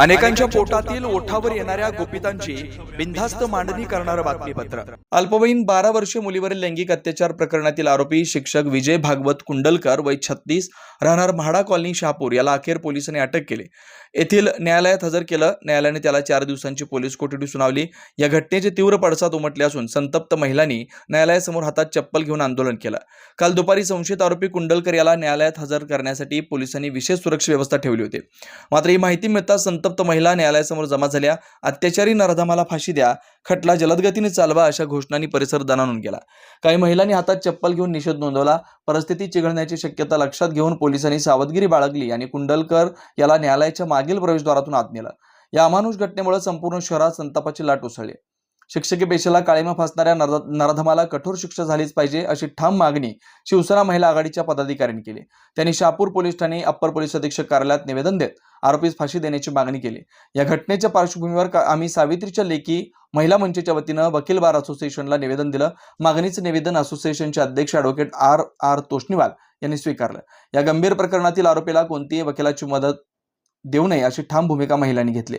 अनेकांच्या पोटातील ओठावर येणाऱ्या गोपितांची बिनधास्त मांडणी करणारं बातमीपत्र. अल्पवयीन बारा वर्षीय मुलीवरील लैंगिक अत्याचार प्रकरणातील आरोपी शिक्षक विजय भागवत कुंडलकर वय छत्तीस राहणार म्हाडा कॉलनी शहापूर याला अखेर पोलिसांनी अटक केली. येथील न्यायालयात हजर केलं. न्यायालयाने त्याला चार दिवसांची पोलीस कोठडी सुनावली. या घटनेचे तीव्र पडसाद उमटले असून संतप्त महिलांनी न्यायालयासमोर हातात चप्पल घेऊन आंदोलन केलं. काल दुपारी संशयित आरोपी कुंडलकर याला न्यायालयात हजर करण्यासाठी पोलिसांनी विशेष सुरक्षा व्यवस्था ठेवली होती. मात्र ही माहिती मिळताच संतप्त महिला न्यायालयासमोर जमा झाल्या. अत्याचारी नरधमाला फाशी द्या. खटला जलदगतीने चालवा अशा घोषणांनी परिसर दणानून गेला. काही महिलांनी हातात चप्पल घेऊन निषेध नोंदवला. परिस्थिती चिघळण्याची शक्यता लक्षात घेऊन पोलिसांनी सावधगिरी बाळगली आणि कुंडलकर याला न्यायालयाच्या मागील प्रवेशद्वारातून आत नेलं. या अमानुष घटनेमुळे संपूर्ण शहरात संतापाची लाट उसळली. शिक्षकी पेशेला काळीमा फासणाऱ्या नराधमाला नरधमाला कठोर शिक्षा झालीच पाहिजे अशी ठाम मागणी शिवसेना महिला आघाडीच्या पदाधिकाऱ्यांनी केली. त्यांनी शहापूर पोलीस ठाणे अप्पर पोलीस अधीक्षक कार्यालयात निवेदन देत आरोपीस फाशी देण्याची मागणी केली. या घटनेच्या पार्श्वभूमीवर आम्ही सावित्रीच्या लेखी महिला मंचच्या वतीनं वकील बार असोसिएशनला निवेदन दिलं. मागणीचं निवेदन असोसिएशनचे अध्यक्ष ॲडव्होकेट आर आर तोष्णीवाल यांनी स्वीकारलं. या गंभीर प्रकरणातील आरोपीला कोणतीही वकिलाची मदत देऊ नये अशी ठाम भूमिका महिलांनी घेतली.